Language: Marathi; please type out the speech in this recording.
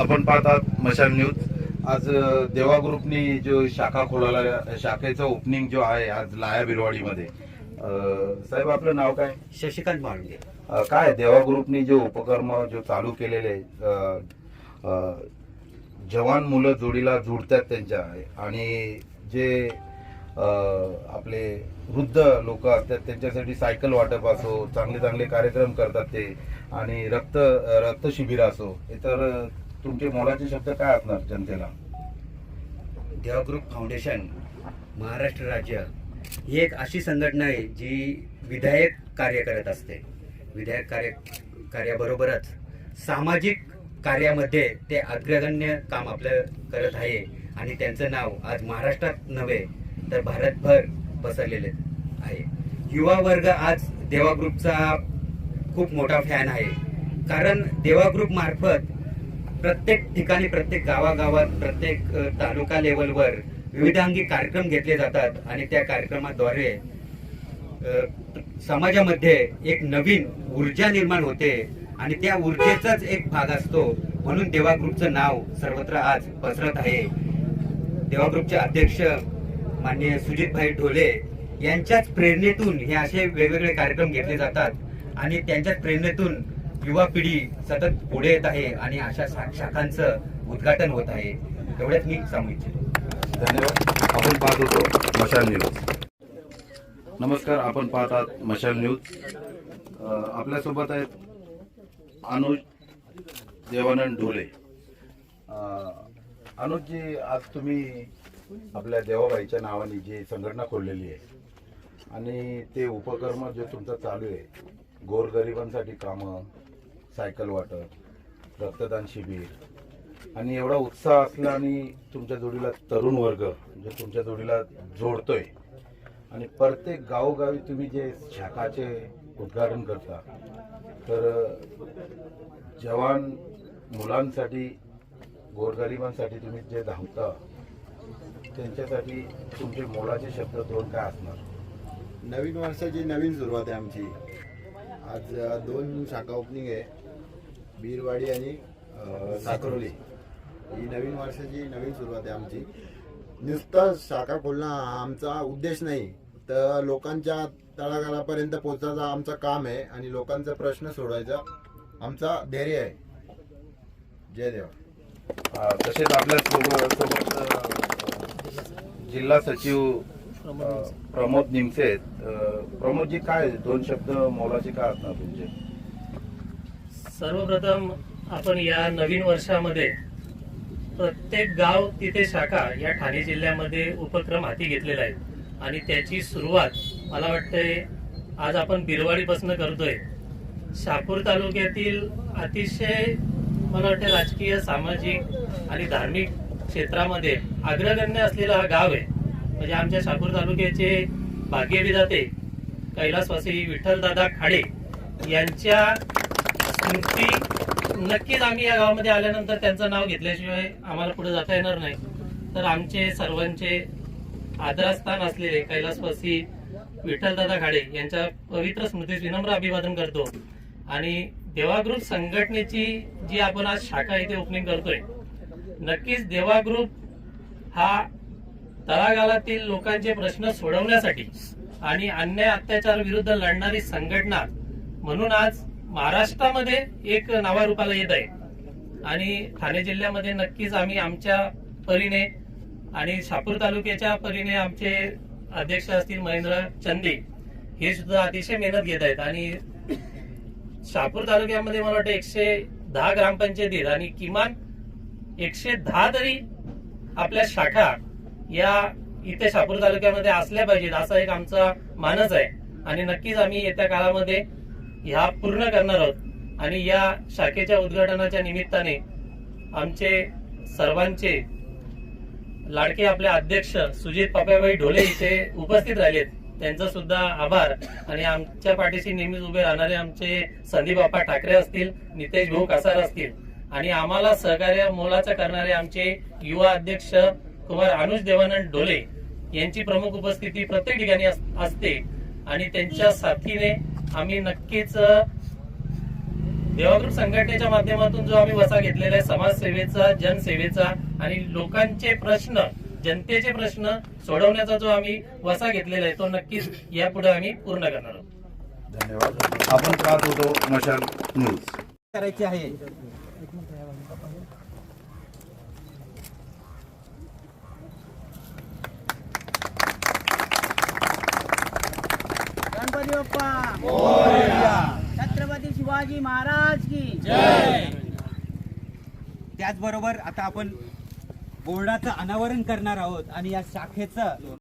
आपण पाहतात मशाल न्यूज. आज देवा ग्रुपनी जो शाखा खोलाला शाखेचं ओपनिंग जो आहे आज लाया बिरवाडीमध्ये. साहेब आपलं नाव काय? शशिकांत माळुंगे अ, काय देवा ग्रुपनी जो उपक्रम जो चालू केलेले जवान मुलं जोडीला जुडतात त्यांच्या. आणि जे आपले वृद्ध लोक असतात त्यांच्यासाठी सायकल वाटप असो चांगले चांगले कार्यक्रम करतात ते. आणि रक्त रक्त शिबिर असो. तर तुमचे मोलाचे शब्द काय असणार जनतेला? देवा ग्रुप फाउंडेशन महाराष्ट्र राज्य ही एक अशी संघटना आहे जी विधायक कार्य करत असते. विधायक कार्य कार्याबरोबरच सामाजिक कार्यामध्ये ते अग्रगण्य काम आपलं करत आहे आणि त्यांचं नाव आज महाराष्ट्रात नव्हे तर भारतभर पसरलेले आहे. युवा वर्ग आज देवा ग्रुपचा खूप मोठा फॅन आहे. कारण देवा ग्रुप मार्फत प्रत्येक ठिकाणी प्रत्येक गावागावात प्रत्येक तालुका लेवलवर विविधांगी कार्यक्रम घेतले जातात आणि त्या कार्यक्रमाद्वारे समाजामध्ये एक नवीन ऊर्जा निर्माण होते आणि त्या ऊर्जेचाच एक भाग असतो. म्हणून देवा ग्रुपचं नाव सर्वत्र आज पसरत आहे. देवा ग्रुपचे अध्यक्ष माननीय सुजितभाई ढोले यांच्याच प्रेरणेतून हे असे वेगवेगळे कार्यक्रम घेतले जातात आणि त्यांच्याच प्रेरणेतून युवा पिढी सतत पुढे येत आहे आणि अशा शाखांचं उद्घाटन होत आहे. तेवढ्याच मी सांगू इच्छितो. धन्यवाद. आपण पाहत होतो मशाल न्यूज. नमस्कार आपण पाहत आहात मशाल न्यूज. आपल्यासोबत आहेत अनुज देवानंद ढोले. अ, अनुजजी आज तुम्ही आपल्या देवाबाईच्या नावाने जी संघटना खोललेली आहे आणि ते उपक्रम जे तुमचा चालू आहे गोरगरिबांसाठी कामं सायकल वाटप रक्तदान शिबिर. आणि एवढा उत्साह असला आणि तुमच्या जोडीला तरुण वर्ग जो तुमच्या जोडीला जोडतोय. आणि प्रत्येक गावोगावी तुम्ही जे शाखाचे उद्घाटन करता तर जवान मुलांसाठी गोरगरिबांसाठी तुम्ही जे धावता त्यांच्यासाठी तुमचे मोलाचे शब्द दोन काय असणार? नवीन वर्षाची नवीन सुरुवात आहे आमची. आज दोन शाखा ओपनिंग आहे. बीरवाडी आणि साखरोली साकरोली. ही नवीन वर्षाची नवीन सुरुवात आहे आमची. नुसतं शाखा खोलणं हा आमचा उद्देश नाही. तर लोकांच्या तळागाळापर्यंत पोहोचायचं आमचं काम आहे आणि लोकांचा प्रश्न सोडवायचा आमचा धैर्य आहे. जय देवा. तसेच आपल्यासोबत सोबत जिल्हा सचिव प्रमोद निमसे आहेत. प्रमोदजी काय दोन शब्द मोलाचे काय असणार तुमचे? सर्वप्रथम आपण या नवीन वर्षामध्ये प्रत्येक गाव तिथे शाखा या ठाणे जिल्ह्यामध्ये उपक्रम हाती घेतलेला आहे. आणि त्याची सुरुवात मला वाटतंय आज आपण बिरवाडीपासून करतोय. शापूर तालुक्यातील अतिशय मला वाटतं राजकीय सामाजिक आणि धार्मिक क्षेत्रामध्ये अग्रगण्य असलेला हा गाव आहे. म्हणजे आमच्या शापूर तालुक्याचे भाग्यविधाते कैलासवासी विठ्ठलदादा खाडे यांच्या स्मृती नक्कीच आम्ही या गावामध्ये आल्यानंतर त्यांचं नाव घेतल्याशिवाय आम्हाला पुढे जाता येणार नाही. तर आमचे सर्वांचे आदरस्थान असलेले कैलासवासी विठ्ठलदादा खाडे यांच्या पवित्र स्मृतीस विनम्र अभिवादन करतो. आणि देवा ग्रुप संघटनेची जी आपण आज शाखा इथे ओपनिंग करतोय. नक्कीच देवा ग्रुप हा तळागाळातील लोकांचे प्रश्न सोडवण्यासाठी आणि अन्याय अत्याचार विरुद्ध लढणारी संघटना म्हणून आज महाराष्ट्रामध्ये एक नावारूपाला येत आहे. आणि ठाणे जिल्ह्यामध्ये नक्कीच आम्ही आमच्या परीने आणि शापूर तालुक्याच्या परीने आमचे अध्यक्ष असतील महेंद्र चंदे हे सुद्धा अतिशय मेहनत घेत आहेत. आणि शापूर तालुक्यामध्ये मला वाटतं एकशे दहा ग्रामपंचायतीत आणि किमान एकशे दहा तरी आपल्या शाखा या इथे शापूर तालुक्यामध्ये असल्या पाहिजेत असा एक आमचा मानस आहे. आणि नक्कीच आम्ही येत्या काळामध्ये ह्या पूर्ण करणार आहोत. आणि या शाखेच्या उद्घाटनाच्या निमित्ताने आमचे सर्वांचे लाडके आपले अध्यक्ष सुजित पाप्याबाई ढोले इथे उपस्थित राहिलेत. त्यांचा सुद्धा आभार. आणि आमच्या पाठीशी नेहमीच उभे राहणारे आमचे संदीप बाप्पा ठाकरे असतील नितेश भाऊ कासार असतील. आणि आम्हाला सहकार्य मोलाचं करणारे आमचे युवा अध्यक्ष कुमार अनुज देवानंद ढोले यांची प्रमुख उपस्थिती प्रत्येक ठिकाणी अस- असते. आणि त्यांच्या साथीने आम्ही नक्कीच अ, देवाग्रुप संघटनेच्या माध्यमातून जो आम्ही वसा घेतलेला आहे समाजसेवेचा जनसेवेचा आणि लोकांचे प्रश्न जनतेचे प्रश्न सोडवण्याचा जो आम्ही वसा घेतलेला आहे तो नक्कीच यापुढे आम्ही पूर्ण करणार आहोत. धन्यवाद. आपण पाहत होतो मशाल न्यूज. करायची आहे. बाप्पा. छत्रपती शिवाजी महाराज की. त्याचबरोबर आता आपण बोर्डाचं अनावरण करणार आहोत आणि या शाखेचं